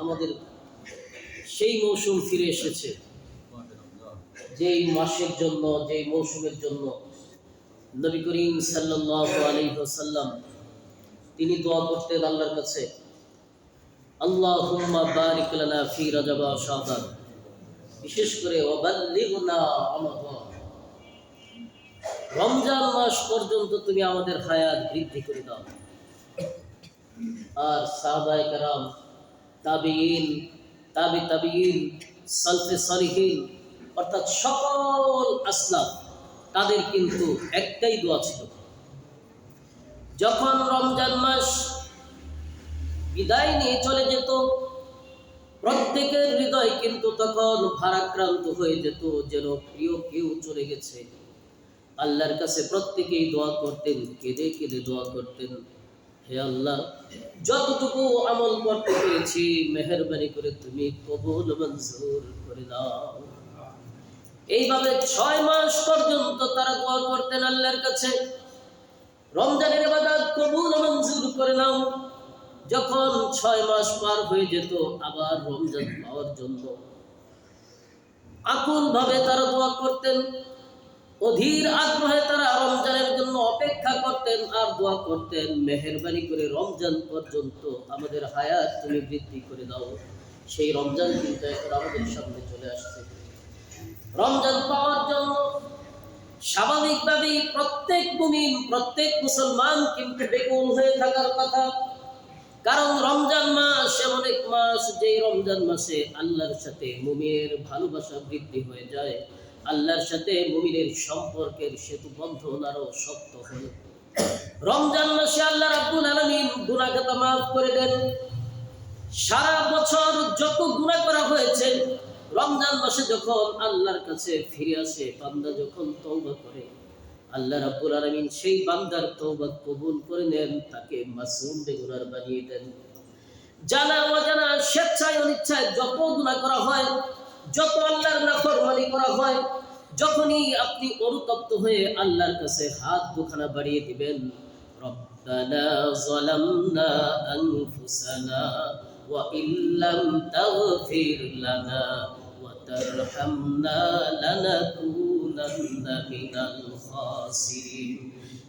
আমাদের সেই মৌসুম ফিরে এসেছে। যেই মাসের জন্য, যেই মৌসুমের জন্য নবী করিম ওয়াসাল্লাম তিনি দোয়া করতেন আল্লাহর কাছে ওয়া বিশেষ করে রমজান। মাস পর্যন্ত তুমি আমাদের হায়াত বৃদ্ধি করে দাও। আর তাবিঈন তাবি তাবিঈন সালফে সালিহিন অর্থাৎ সকল আসলাম তাদের কিন্তু একটাই দোয়া ছিল। যখন রমজান মাস বিদায় নিয়ে চলে যেত, প্রত্যেকের হৃদয় কিন্তু তখন ভারাক্রান্ত হয়ে যেত, যেন প্রিয় কেউ চলে গেছে। আল্লাহর কাছে প্রত্যেকেই দোয়া করতেন, কেঁদে কেঁদে দোয়া করতেন। যতটুকু আমল করতে পেরেছি, মেহরবানি করে তুমি কবুল মঞ্জুর করে দাও। এইভাবে ছয় মাস পর্যন্ত তারা দোয়া করতেন আল্লাহর কাছে। রমজানের বাদাত কবুল মঞ্জুর করে নাও। যখন ছয় মাস পার হয়ে যেত, আবার রমজান পাওয়ার জন্য আকুল ভাবে তারা দোয়া করতেন। অধীর আগ্রহে তারা রমজানের জন্য অপেক্ষা করতেন আর দোয়া করতেন, মেহরবানি করে রমজান পর্যন্ত আমাদের হায়াত তুমি বৃদ্ধি করে দাও। সেই রমজান কিন্তু এখন আমাদের সামনে চলে আসছে। রমজান পাওয়ার জন্য স্বাভাবিকভাবেই প্রত্যেক মুমিন, প্রত্যেক মুসলমান কিন্তু বেকুল হয়ে থাকার কথা। কারণ রমজান মাস এমন এক মাস যে রমজান মাসে আল্লাহর সাথে মুমিনের ভালোবাসা বৃদ্ধি হয়ে যায়। আল্লাহর সাথে মুমিনের সম্পর্কের সেতু বন্ধন আরও শক্ত হয় রমজান মাসে আল্লাহ রাব্বুল আলামিন গুনাহগাতা মাফ করে দেন। সারা বছর যত গুনাহ করা হয়েছে, রমজান মাসে যখন আল্লাহর কাছে ফিরে আসে, বান্দা যখন তওবা করে, আল্লাহ রাব্বুল আলামিন সেই বান্দার তওবা কবুল করে নেন, তাকে মাসুম বেগুনার বানিয়ে দেন। জানা অজানা, স্বেচ্ছায় অনিচ্ছায় যত গুনাহ করা হয় যত আল্লাহর নাফরমানি করা হয়, যখনই আপনি অনুতপ্ত হয়ে আল্লাহর কাছে হাত দুখানা বাড়িয়ে দিবেন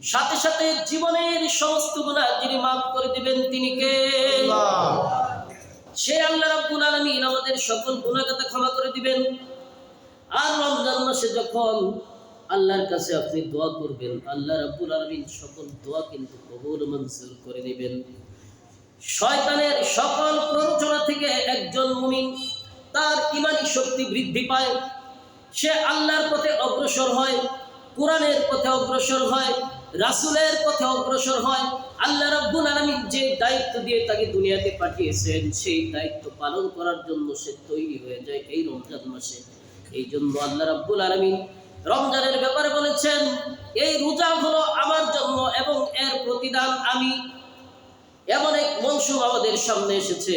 সাথে সাথে জীবনের সমস্ত গুনাহ যিনি মাফ করে দিবেন তিনি কে? সে আল্লাহ রাব্বুল আলামিন আমাদের সকল গুনাহগাতা ক্ষমা করে দিবেন। আর রমজান মাসে যখন আল্লাহর কাছে আপনি দোয়া করবেন, আল্লাহ রাব্বুল আলামিন সকল দোয়া কিন্তু কবুল মঞ্জুর করে নেবেন শয়তানের সকল প্ররোচনা থেকে একজন মুমিন তার ইমানি শক্তি বৃদ্ধি পায়। সে আল্লাহর পথে অগ্রসর হয়, কোরআনের পথে অগ্রসর হয় রাসূলের পথে অগ্রসর হয়। আল্লাহ রাব্বুল আলামিন যে দায়িত্ব দিয়ে তাকে দুনিয়াতে পাঠিয়েছেন, সেই দায়িত্ব পালন করার জন্য সে তৈরি হয়ে যায় এই রমজান মাসে। এই জন্য আল্লাহ রাব্বুল আলামিন রমজানের ব্যাপারে বলেছেন, এই রোজা হলো আমার জন্য এবং এর প্রতিদান আমি। এমন এক মৌসুম আমাদের সামনে এসেছে,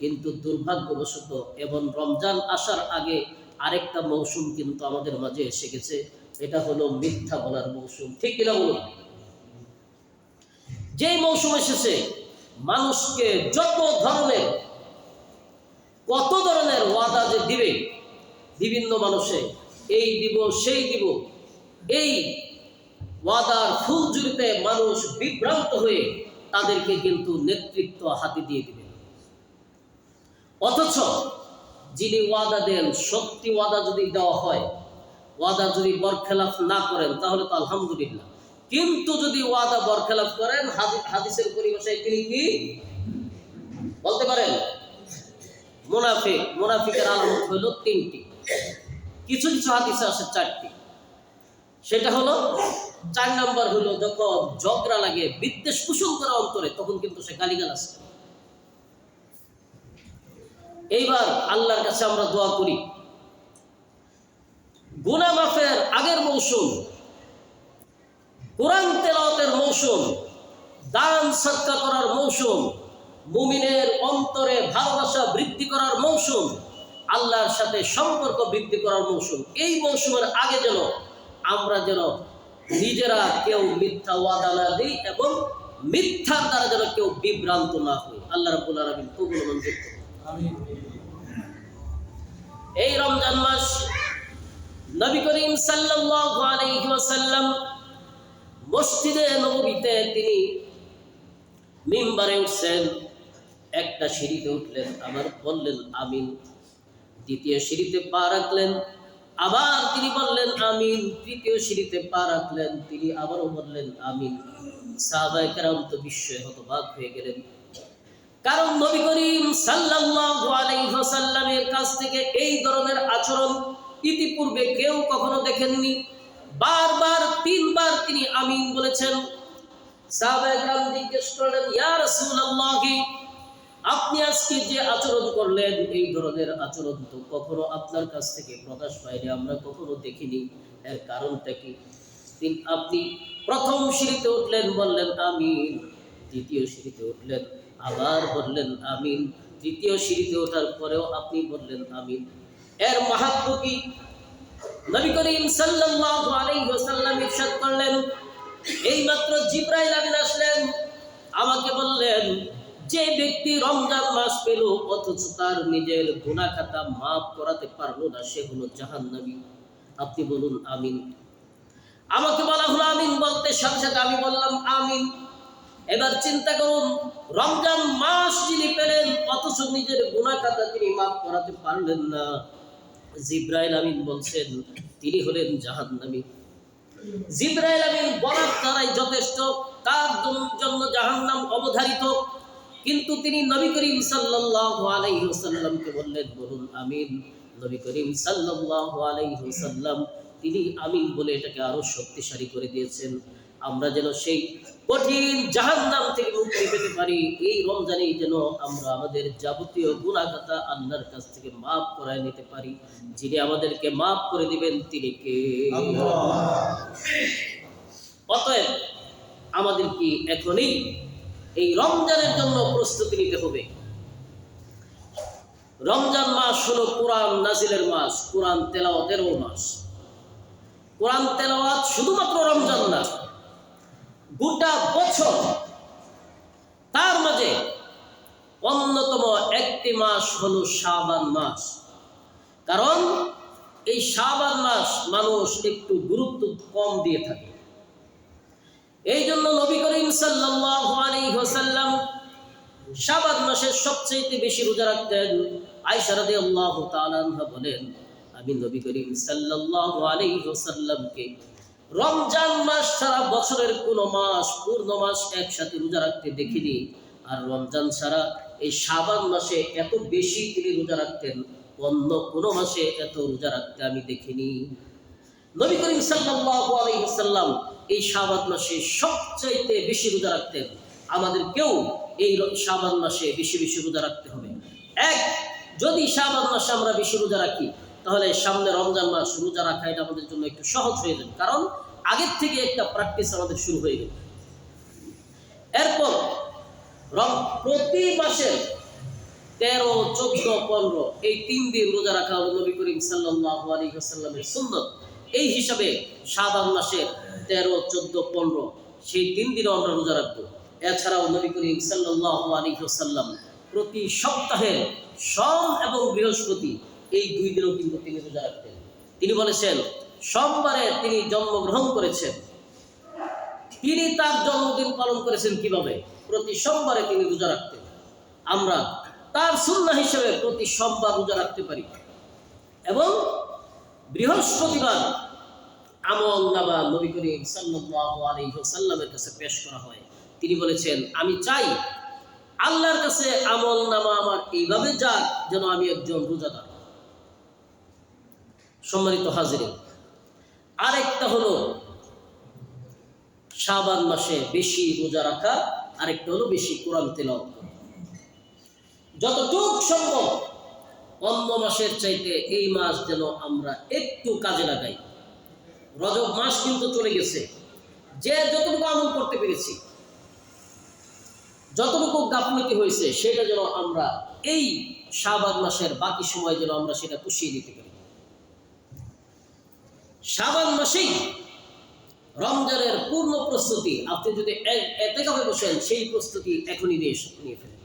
কিন্তু দুর্ভাগ্যবশত এবং রমজান আসার আগে আরেকটা মৌসুম কিন্তু আমাদের মাঝে এসে গেছে। এটা হলো মিথ্যা বলার মৌসুম। ঠিক কিনা বলুন? যেই মৌসুম এসেছে মানুষকে যত ধরনের, কত ধরনের ওয়াদা যে দিবে বিভিন্ন মানুষে, এই দিব, সেই দিব, এই ওয়াদার ফুল জুড়িতে মানুষ বিভ্রান্ত হয়ে তাদেরকে কিন্তু নেতৃত্ব হাতে দিয়ে দিবে। অথচ যিনি ওয়াদা দেন, সত্যি ওয়াদা যদি দেওয়া হয় ওয়াদা যদি বরখেলাফ না করেন, তাহলে তো আলহামদুলিল্লাহ। কিন্তু যদি ওয়াদা বরখেলাফ করেন হাদিসের পরিভাষায় তিনি কি? বলতে পারেন? মুনাফিক, মুনাফিকের আলামত হইল তিনটি। কিছু কিছু হাদিসে আসে চারটি। সেটা হলো, চার নাম্বার হলো যখন ঝগড়া লাগে, বিদ্বেষ কুসুম করা অন্তরে, তখন কিন্তু সে গালিগালাজ করে। এইবার আল্লাহর কাছে আমরা দোয়া করি। গুনা মাফের আগের মৌসুম কোরআন তেলাওয়াতের মৌসুম দান সৎকা করার মৌসুম মুমিনের অন্তরে ভালোবাসা বৃদ্ধি করার মৌসুম আল্লাহর সাথে সম্পর্ক বৃদ্ধি করার মৌসুম। এই মৌসুমের আগে যেন আমরা যেন নিজেরা কেউ মিথ্যা ওয়াদা না দিই এবং মিথ্যার দ্বারা যেন কেউ বিভ্রান্ত না হই আল্লাহ রাব্বুল আলামিন কবুল মঞ্জুর করুন। এই রমজান মাস নবী করিম ওয়াসাল্লাম মসজিদে নববীতে তিনি মিম্বারে উঠছেন, একটা সিঁড়িতে উঠলেন, আবার বললেন, আমিন। দ্বিতীয় সিঁড়িতে পা রাখলেন, আবার তিনি বললেন, আমিন। তৃতীয় সিঁড়িতে পা রাখলেন, তিনি আবারও বললেন, আমিন। সাহাবায়ে কেরাম তো বিস্ময়ে হতবাক হয়ে গেলেন। কারণ নবী করিম সাল্লাল্লাহু আলাইহি কাছ থেকে এই ধরনের আচরণ ইতিপূর্বে কেউ কখনো দেখেননি। বারবার, তিনবার তিনি আমিন বলেছেন। আপনি আজকে যে আচরণ করলেন, এই ধরনের আচরণ তো কখনো আপনার কাছ থেকে প্রকাশ পায়নি, আমরা কখনো দেখিনি। এর কারণটা কি? আপনি প্রথম সিঁড়িতে উঠলেন, বললেন, আমিন। দ্বিতীয় সিঁড়িতে উঠলেন, আবার বললেন, আমিন। তৃতীয় সিঁড়িতে ওঠার পরেও আপনি বললেন, আমিন। এর মাহাত্ম কি? নবী করিম সাল্লাল্লাহু আলাইহি ওয়াসাল্লাম ইরশাদ করলেন, এইমাত্র জিব্রাইল আমিন আসলেন, আমাকে বললেন, যে ব্যক্তি রমজান মাস পেল, অথচ তার নিজের গুনাহ খাতা মাফ করাতে পারল না, সে হলো জাহান্নামী। আপনি বলুন আমিন। আমাকে বলা হলো আমিন বলতে সাথে সাথে আমি বললাম আমিন। এবার চিন্তা করুন, রমজান মাস যিনি পেলেন, অথচ নিজের গুনাহ খাতা তিনি মাফ করাতে পারলেন না। জিব্রাইল আমিন বলছেন, তিনি হলেন জাহান্নামী জিব্রাইল আমিন বলার দ্বারাই যথেষ্ট তার জন- জন্য জাহান্নাম অবধারিত? কিন্তু তিনি নবী করিম সাল্লাল্লাহু আলাইহি ওয়াসাল্লামকে বললেন, বলুন আমিন। নবী করিম সাল্লাল্লাহু আলাইহি ওয়াসাল্লাম, তিনি আমিন বলে এটাকে আরও শক্তিশালী করে দিয়েছেন। আমরা যেন সেই কঠিন জাহান্নাম থেকে মুক্তি পেতে পারি। এই রমজানেই যেন আমরা আমাদের যাবতীয় গুণাগাতা আল্লাহর কাছ থেকে মাফ করায় নিতে পারি। যিনি আমাদেরকে মাফ করে দিবেন, তিনি কে? অতএব আমাদের কি এখনই এই রমজানের জন্য প্রস্তুতি নিতে হবে। রমজান মাস হলো কোরআন নাজিলের মাস, কোরআন তেলাওয়াতেরও মাস। কোরআন তেলাওয়াত শুধুমাত্র রমজান না গোটা বছর তার মাঝে অন্যতম একটি মাস হলো শাবান মাস। কারণ এই শাবান মাস মানুষ একটু গুরুত্ব কম দিয়ে থাকে। এই জন্য নবী করিম ওয়াসাল্লাম শাবান মাসের সবচেয়ে বেশি রোজা রাখতেন। আয়েশা রাদিয়াল্লাহু তাআলা বলেন, আমি নবী করিম সাল্লাল্লাহু আলাইহি ওয়াসাল্লামকে রমজান মাস ছাড়া বছরের কোনো মাস, পূর্ণ মাস একসাথে রোজা রাখতে দেখিনি। আর রমজান ছাড়া এই সাবান মাসে এত বেশি তিনি রোজা রাখতেন, অন্য কোনো মাসে এত রোজা রাখতে আমি দেখিনি। নবী করিম ওয়াসাল্লাম এই শাবান মাসে সবচাইতে বেশি রোজা রাখতেন। আমাদের কেউ এই শাবান মাসে বেশি বেশি রোজা রাখতে হবে। এক, যদি শাবান মাসে আমরা বেশি রোজা রাখি তাহলে সামনে রমজান মাস রোজা রাখা এটা আমাদের জন্য একটু সহজ হয়ে যাবে। কারণ আগের থেকে একটা প্র্যাকটিস আমাদের শুরু হয়ে গেল। এরপর প্রতি মাসে তেরো, চোদ্দ, পনেরো, এই তিন দিন রোজা রাখা নবী করিম ওয়াসাল্লামের সুন্নত। এই হিসাবে শাবান মাসের তেরো, চোদ্দ, পনেরো, সেই তিন দিনও আমরা রোজা রাখব। এছাড়াও নবী করিম সাল্লাল্লাহু আলাইহি ওয়াসাল্লাম প্রতি সপ্তাহে সোম এবং বৃহস্পতি এই দুই দিনও কিন্তু তিনি রোজা রাখতেন। তিনি বলেছেন, সোমবারে তিনি জন্মগ্রহণ করেছেন। তিনি তার জন্মদিন পালন করেছেন কীভাবে? প্রতি সোমবারে তিনি রোজা রাখতেন। আমরা তার সুন্নাহ হিসেবে প্রতি সোমবার রোজা রাখতে পারি। এবং বৃহস্পতিবার আমল নামা নবী করিম ওয়াসাল্লামের কাছে পেশ করা হয়। তিনি বলেছেন, আমি চাই আল্লাহর কাছে আমল নামা আমার এইভাবে যাক যেন আমি একজন রোজাদার সম্মানিত হাজিরিন, আরেকটা হলো শাবান মাসে বেশি রোজা রাখা, আরেকটা হলো বেশি কোরআন করা। যতটুক সম্ভব অন্য মাসের চাইতে এই মাস যেন আমরা একটু কাজে লাগাই। রজব মাস কিন্তু চলে গেছে। যে যতটুকু আমল করতে পেরেছি, যতটুকু গাফলতি হয়েছে, সেটা যেন আমরা এই শাবান মাসের বাকি সময় যেন আমরা সেটা পুষিয়ে দিতে পারি। শাবান মাসেই রমজানের পূর্ণ প্রস্তুতি। আপনি যদি এতে বসেন, সেই প্রস্তুতি এখনই এসে- নিয়ে ফেলেন।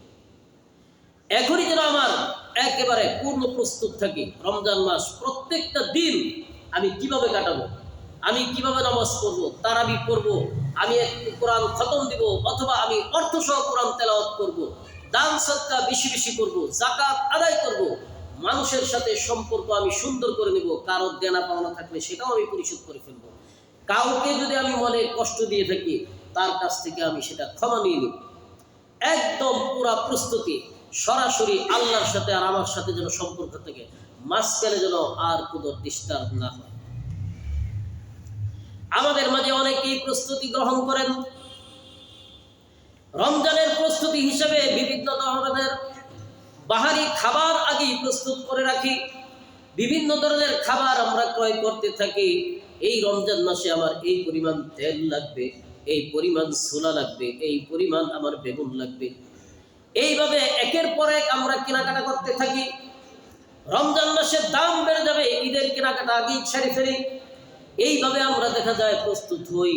এখনই যেন আমার একেবারে পূর্ণ প্রস্তুত থাকি। রমজান মাস প্রত্যেকটা দিন আমি কীভাবে কাটাবো? আমি কীভাবে নামাজ পড়ব? তারাবি পড়ব? আমি এক কোরআন খতম দিব? অথবা আমি অর্থ সহ কোরআন তেলাওয়াত করব? দান সৎকা বেশি বেশি করব? জাকাত আদায় করব? মানুষের সাথে সম্পর্ক আমি সুন্দর করে নেব, কারও দেনা পাওনা থাকলে সেটাও আমি পরিশোধ করে ফেলব। কাউকে যদি আমি মনে কষ্ট দিয়ে থাকি, তার কাছ থেকে আমি সেটা ক্ষমা নিয়ে নিব। একদম পুরা প্রস্তুতি, সরাসরি আল্লাহর সাথে আর আমার সাথে যেন সম্পর্ক থাকে মাঝখানে যেন আর কোনো ডিস্টার্ব না হয়। আমাদের মাঝে অনেকেই প্রস্তুতি গ্রহণ করেন। রমজানের প্রস্তুতি হিসেবে বিভিন্ন ধরনের বাহারি খাবার আগেই প্রস্তুত করে রাখি। বিভিন্ন ধরনের খাবার আমরা ক্রয় করতে থাকি। এই রমজান মাসে আমার এই পরিমাণ তেল লাগবে, এই পরিমাণ ছোলা লাগবে, এই পরিমাণ আমার বেগুন লাগবে। এইভাবে একের পর এক আমরা কেনাকাটা করতে থাকি। রমজান মাসের দাম বেড়ে যাবে, ঈদের কেনাকাটা আগেই ছেড়ে ফেলি। এইভাবে আমরা দেখা যায় প্রস্তুত হই।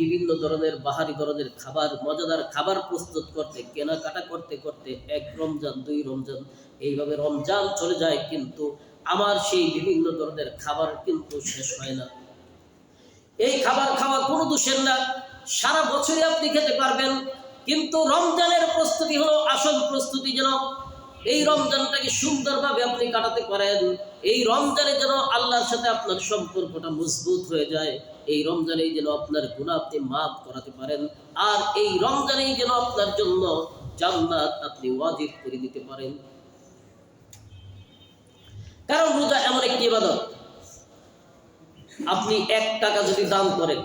বিভিন্ন ধরনের বাহারি ধরনের খাবার, মজাদার খাবার প্রস্তুত করতে, কেনাকাটা করতে করতে এক রমজান, দুই রমজান, এইভাবে রমজান চলে যায় কিন্তু আমার সেই বিভিন্ন ধরনের খাবার কিন্তু শেষ হয় না। এই খাবার খাওয়া কোনো দোষের না। সারা বছরই আপনি খেতে পারবেন, কিন্তু রমজানের প্রস্তুতি হলো আসল প্রস্তুতি যেন এই রমজানটাকে সুন্দরভাবে আপনি কাটাতে পারেন। এই রমজানে যেন আল্লাহর সাথে আপনার সম্পর্কটা মজবুত হয়ে যায়, এই রমজানে যেন আপনার গুণা আপনি মাফ করাতে পারেন। আর এই রমজানেই যেন আপনার জন্য জান্নাত আপনি ওয়াজিব করে দিতে পারেন। কারণ রোজা এমন একটি ইবাদত। আপনি এক টাকা যদি দান করেন,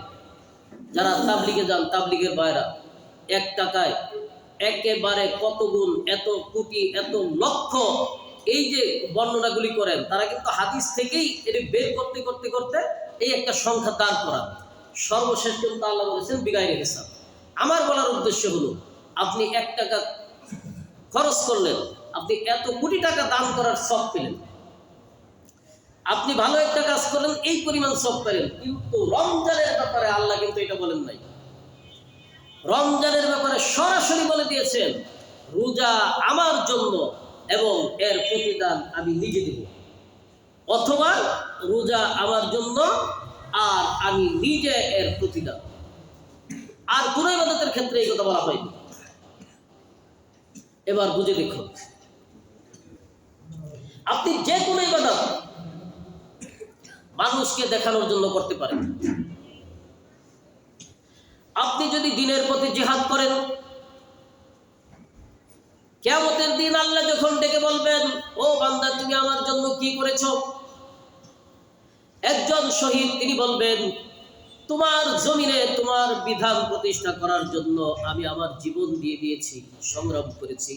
যারা তাবলিগে যান, তাবলিগের বাইরা এক টাকায় একেবারে কত গুণ, এত কোটি, এত লক্ষ, এই যে বর্ণনাগুলি করেন, তারা কিন্তু হাদিস থেকেই এটি বের করতে করতে করতে এই একটা সংখ্যা দাঁড় করা সর্বশেষ কিন্তু আল্লাহ বলেছেন বিগাই রেখেছেন আমার বলার উদ্দেশ্য হলো, আপনি এক টাকা খরচ করলেন, আপনি এত কোটি টাকা দান করার সব পেলেন। আপনি ভালো একটা কাজ করলেন, এই পরিমাণ সব পেলেন, কিন্তু রমজানের ব্যাপারে আল্লাহ কিন্তু এটা বলেন নাই। রমজানের ব্যাপারে সরাসরি বলে দিয়েছেন, রোজা আমার জন্য এবং এর প্রতিদান আমি নিজে দেব। অথবা রোজা আমার জন্য আর আমি নিজে এর প্রতিদান। আর কোন ইবাদতের ক্ষেত্রে এই কথা বলা হয়নি। এবার বুঝে দেখুন। আপনি যে কোনো ইবাদত মানুষকে দেখানোর জন্য করতে পারেন। আপনি যদি দিনের প্রতি জেহাদ করেন কেমতের দিন আল্লাহ যখন ডেকে বলবেন, ও বান্দা, তুমি আমার জন্য কি করেছ? একজন শহীদ তিনি বলবেন, তোমার জমিনে তোমার বিধান প্রতিষ্ঠা করার জন্য আমি আমার জীবন দিয়ে দিয়েছি, সংগ্রাম করেছি।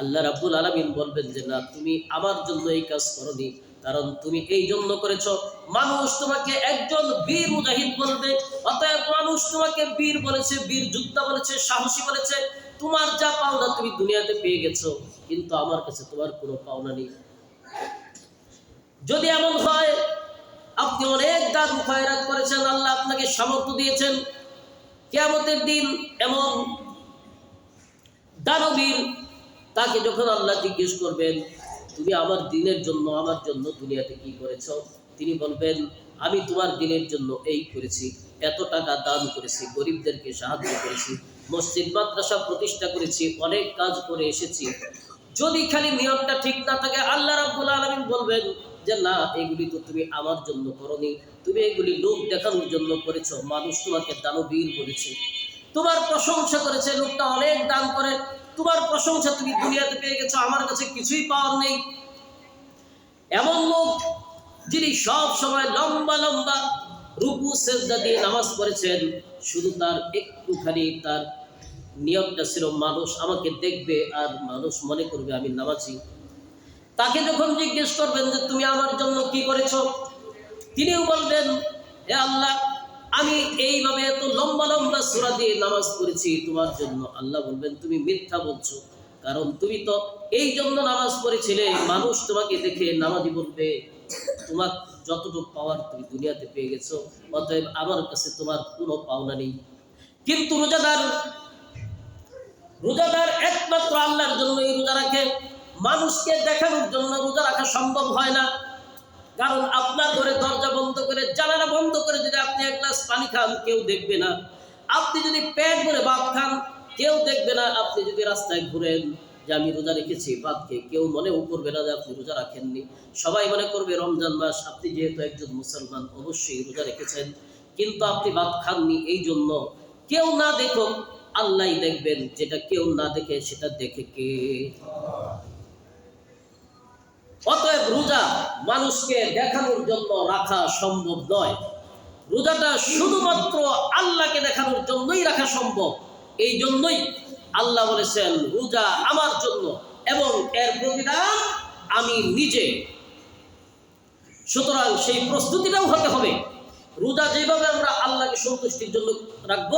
আল্লাহ রাব্বুল আলামিন বলবেন যে, না, তুমি আমার জন্য এই কাজ করনি। কারণ তুমি এই জন্য করেছ, মানুষ তোমাকে একজন বীর মুজাহিদ বলবে, অতএব মানুষ তোমাকে বীর বলেছে, বীর যোদ্ধা বলেছে, সাহসী বলেছে, তোমার যা পাওনা তুমি দুনিয়াতে পেয়ে গেছো, কিন্তু আমার কাছে তোমার কোনো পাওনা নেই। যদি এমন হয়, আপনি অনেক দান খয়রাত করেছেন, আল্লাহ আপনাকে সামর্থ্য দিয়েছেন, কেয়ামতের দিন এমন দানবীর তাকে যখন আল্লাহ জিজ্ঞেস করবেন তুমি আমার দিনের জন্য, আমার জন্য দুনিয়াতে কি করেছ? তিনি বলবেন, আমি তোমার দিনের জন্য এই করেছি, এত টাকা দান করেছি, গরিবদেরকে সাহায্য করেছি, মসজিদ, মাদ্রাসা প্রতিষ্ঠা করেছি, অনেক কাজ করে এসেছি। যদি খালি নিয়মটা ঠিক না থাকে, আল্লাহ রাব্বুল আলামিন বলবেন যে, না, এগুলি তো তুমি আমার জন্য করনি। তুমি এগুলি লোক দেখানোর জন্য করেছ, মানুষ তোমাকে দানবীর করেছে তোমার প্রশংসা করেছে, লোকটা অনেক দান করে। তোমার প্রশংসা তুমি দুনিয়াতে পেয়ে গেছো, আমার কাছে কিছুই পাওয়ার নেই। এমন লোক যিনি সব সময় লম্বা লম্বা রুকু, সেজদা দিয়ে নামাজ পড়েছেন, শুধু তার একটুখানি তার নিয়মটা ছিল, মানুষ আমাকে দেখবে আর মানুষ মনে করবে আমি নামাজি। তাকে যখন জিজ্ঞেস করবেন যে, তুমি আমার জন্য কি করেছ? তিনিও বলবেন, হে আল্লাহ, আমি লম্বা সুরা দিয়ে নামাজ পড়েছি তোমার জন্য। আল্লাহ বলবেন, তুমি মিথ্যা বলছো। কারণ তুমি তো এই জন্য নামাজ পড়েছিলে। মানুষ তোমাকে দেখে নামাজি বলবে। তোমার যতটুকু পাওয়ার তুমি দুনিয়াতে পেয়ে গেছো, অতএব আমার কাছে তোমার কোনো পাওনা নেই। কিন্তু রোজাদার রোজাদার একমাত্র আল্লাহর জন্য এই রোজা রাখে। মানুষকে দেখানোর জন্য রোজা রাখা সম্ভব হয় না। কারণ আপনার ঘরে দরজা বন্ধ করে, জানালা বন্ধ করে যদি আপনি এক গ্লাস পানি খান, কেউ দেখবে না। আপনি যদি পেট ভরে ভাত খান, কেউ দেখবে না আপনি যদি রাস্তায় ঘুরেন যে আমি রোজা রেখেছি ভাত খেয়ে কেউ মনেও করবে না যে আপনি রোজা রাখেননি। সবাই মনে করবে রমজান মাস, আপনি যেহেতু একজন মুসলমান, অবশ্যই রোজা রেখেছেন, কিন্তু আপনি ভাত খাননি এই জন্য কেউ না দেখুক, আল্লাহ দেখবেন যেটা কেউ না দেখে সেটা দেখে কে? অতএব রোজা মানুষকে দেখানোর জন্য রাখা সম্ভব নয়। রোজাটা শুধুমাত্র আল্লাহকে দেখানোর জন্যই রাখা সম্ভব। এই জন্যই আল্লাহ বলেছেন, রোজা আমার জন্য এবং এর প্রতিদান আমি নিজে। সুতরাং সেই প্রস্তুতিটাও হতে হবে। রোজা যেভাবে আমরা আল্লাহকে সন্তুষ্টির জন্য রাখব,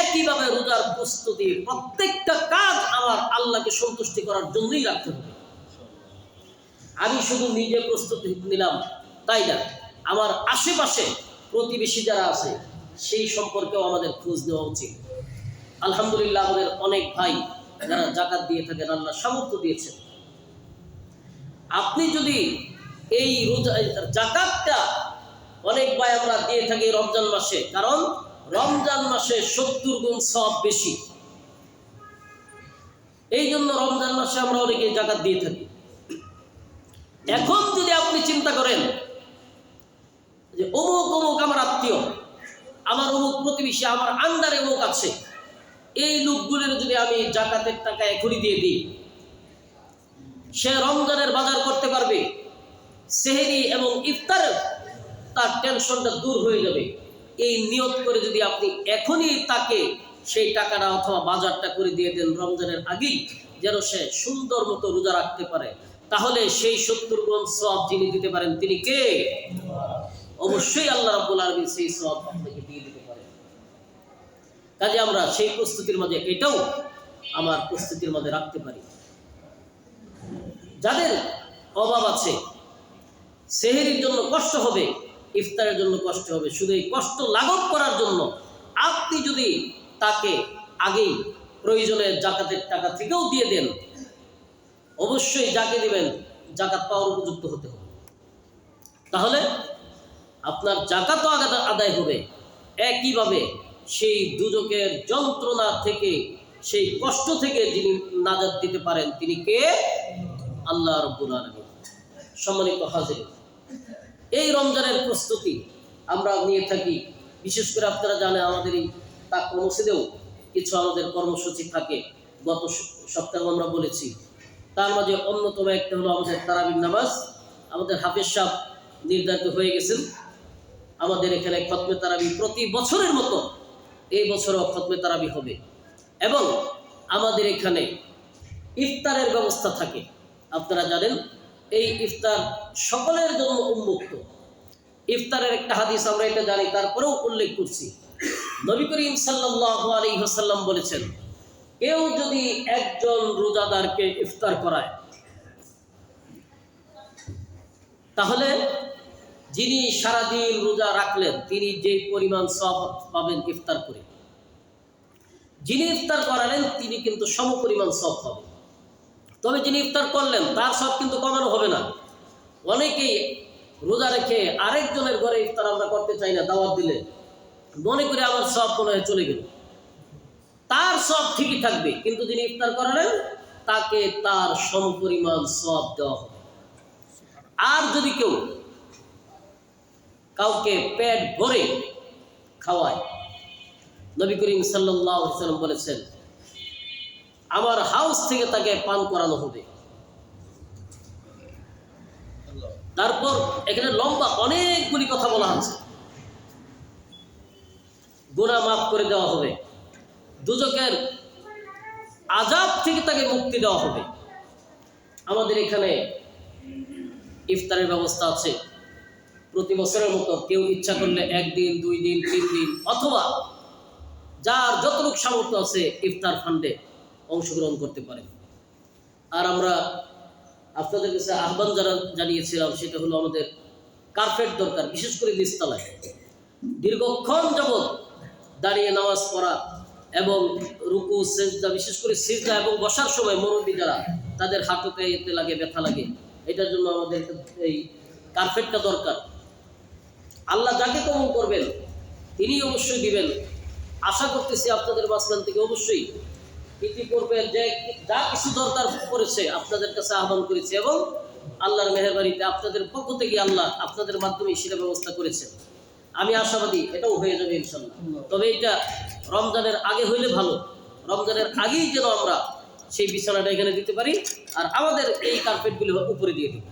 একইভাবে রোজার প্রস্তুতি প্রত্যেকটা কাজ আমার আল্লাহকে সন্তুষ্টি করার জন্যই রাখতে হবে। আমি শুধু নিজে প্রস্তুতি নিলাম, তাই না? আমার আশেপাশে প্রতিবেশী যারা আছে, সেই সম্পর্কেও আমাদের খোঁজ নেওয়া উচিত। আলহামদুলিল্লাহ, আমাদের অনেক ভাই যারা জাকাত দিয়ে থাকেন আল্লাহ সামর্থ্য দিয়েছেন। আপনি যদি এই জাকাতটা অনেক ভাই আমরা দিয়ে থাকি রমজান মাসে, কারণ রমজান মাসে সত্তর গুণ সব বেশি। এই জন্য রমজান মাসে আমরা অনেকে জাকাত দিয়ে থাকি। এখন যদি আপনি চিন্তা করেন যে অমুক অমুক আমার আত্মীয়, আমার অমুক প্রতিবেশী, আমার আন্ডারে অমুক আছে, এই লোকগুলোর যদি আমি জাকাতের টাকা এখনই দিয়ে দিই, সে রমজানের বাজার করতে পারবে, সেহেরি এবং ইফতার, তার টেনশনটা দূর হয়ে যাবে। এই নিয়ত করে যদি আপনি এখনই তাকে সেই টাকাটা অথবা বাজারটা করে দিয়ে দেন রমজানের আগেই, যেন সে সুন্দর মতো রোজা রাখতে পারে, তাহলে সেই সত্তর গুণ সব যিনি দিতে পারেন, তিনি কে? অবশ্যই আল্লাহ রাব্বুল আলামিন সেই সব আপনাকে দিয়ে দিতে পারেন। কাজে আমরা সেই প্রস্তুতির মাঝে এটাও আমার প্রস্তুতির মাঝে রাখতে পারি। যাদের অভাব আছে, সেহেরির জন্য কষ্ট হবে, ইফতারের জন্য কষ্ট হবে, শুধু এই কষ্ট লাঘব করার জন্য আপনি যদি তাকে আগেই প্রয়োজনে জাকাতের টাকা থেকেও দিয়ে দেন, অবশ্যই যাকে দিবেন, জাকাত পাওয়ার উপযুক্ত হতে হবে। তাহলে আপনার জাকাতও আদা- আদায় হবে। একইভাবে সেই দুজকের যন্ত্রণা থেকে, সেই কষ্ট থেকে যিনি নাজাত দিতে পারেন, তিনি কে? আল্লাহ রব্বুল আলমী সম্মানিত হাজির, এই রমজানের প্রস্তুতি আমরা নিয়ে থাকি। বিশেষ করে আপনারা জানেন আমাদের এই তাকওয়া মসজিদেও কিছু আমাদের কর্মসূচি থাকে। গত সপ্তাহে আমরা বলেছি। তার মাঝে অন্যতম একটা হলো আমাদের তারাবির নামাজ। আমাদের হাফিজ সাহ নির্ধারিত হয়ে গেছেন। আমাদের এখানে খতমে তারাবি প্রতি বছরের মতো এই বছরও খতমে তারাবি হবে। এবং আমাদের এখানে ইফতারের ব্যবস্থা থাকে। আপনারা জানেন, এই ইফতার সকলের জন্য উন্মুক্ত। ইফতারের একটা হাদিস আমরা এটা জানি, তারপরেও উল্লেখ করছি। নবী করিম সাল্লাল্লাহু আলাইহি ওয়াসাল্লাম বলেছেন, কেউ যদি একজন রোজাদারকে ইফতার করায়, তাহলে যিনি সারাদিন রোজা রাখলেন, তিনি যে পরিমাণ সব পাবেন ইফতার করে। যিনি ইফতার করালেন, তিনি কিন্তু সম পরিমাণ সব পাবেন। তবে যিনি ইফতার করলেন, তার সব কিন্তু কমানো হবে না। অনেকেই রোজা রেখে আরেকজনের ঘরে ইফতার আমরা করতে চাই না, দাওয়াত দিলে। মনে করে আমার সব মনে হয় চলে গেল। তার সব ঠিকই থাকবে, কিন্তু যিনি ইফতার করালেন, তাকে তার সমপরিমাণ সব দেওয়া হবে। আর যদি কেউ কাউকে পেট ভরে খাওয়ায়। নবী করিম সাল্লাম বলেছেন, আমার হাউস থেকে তাকে পান করানো হবে। তারপর এখানে লম্বা অনেকগুলি কথা বলা আছে গুণা মাফ করে দেওয়া হবে। দুজকের আজাব থেকে তাকে মুক্তি দেওয়া হবে। আমাদের এখানে ইফতারের ব্যবস্থা আছে। প্রতি বছরের মতো কেউ ইচ্ছা করলে একদিন, দুই দিন, তিন দিন, অথবা যার যতটুকু সামর্থ্য আছে ইফতার ফান্ডে অংশগ্রহণ করতে পারে। আর আমরা আপনাদের কাছে আহ্বান যারা জানিয়েছিলাম, সেটা হলো আমাদের কার্পেট দরকার, বিশেষ করে নিস্তালায় দীর্ঘক্ষণ যাবৎ দাঁড়িয়ে নামাজ পড়া এবং রুকু, সেজদা, বিশেষ করে সিজদা এবং বসার সময় মুরব্বী যারা, তাদের হাঁটুতে এতে লাগে, ব্যথা লাগে। এটার জন্য আমাদের এই কার্পেটটা দরকার। আল্লাহ যাকে কমন করবেন তিনি অবশ্যই দিবেন। আশা করতেছি আপনাদের মাঝখান থেকে অবশ্যই ইতিপূর্বে যে যা কিছু দরকার করেছে আপনাদের কাছে আহ্বান করেছে এবং আল্লাহর মেহরবানিতে আপনাদের পক্ষ থেকে আল্লাহ আপনাদের মাধ্যমে সেটা ব্যবস্থা করেছেন আমি আশাবাদী এটাও হয়ে যাবে ইনশাল্লাহ তবে এটা রমজানের আগে হইলে ভালো। রমজানের আগেই যেন আমরা সেই বিছানাটা এখানে দিতে পারি আর আমাদের এই কার্পেটগুলি উপরে দিয়ে দিই।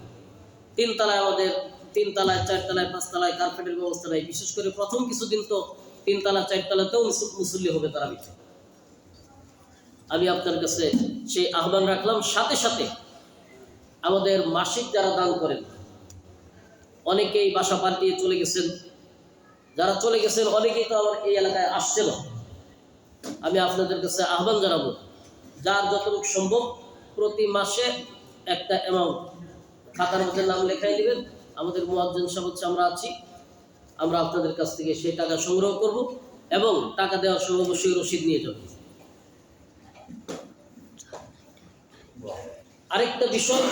তিন তলায় আমাদের তিন তলায় চার তলায় পাঁচ তলায় কার্পেটের ব্যবস্থা নাই। বিশেষ করে প্রথম কিছুদিন তো তিন তলা চার তলাতেও মুসল্লি হবে তারা বিষয় আমি আপনার কাছে সেই আহ্বান রাখলাম। সাথে সাথে আমাদের মাসিক যারা দান করেন, অনেকেই বাসা পাল্টিয়ে চলে গেছেন। যারা চলে গেছেন, অনেকেই তো আমার এই এলাকায় আসছে না আমি আপনাদের কাছে আহ্বান জানাব, যার যতটুকু সম্ভব প্রতি মাসে একটা অ্যামাউন্ট খাতার মধ্যে নাম লেখাই নেবেন আমাদের মুয়াজ্জিন সাহেব হচ্ছে, আমরা আছি। আমরা আপনাদের কাছ থেকে সেই টাকা সংগ্রহ করব এবং টাকা দেওয়ার সময় অবশ্যই রসিদ নিয়ে যাব। আরেকটা বিষয়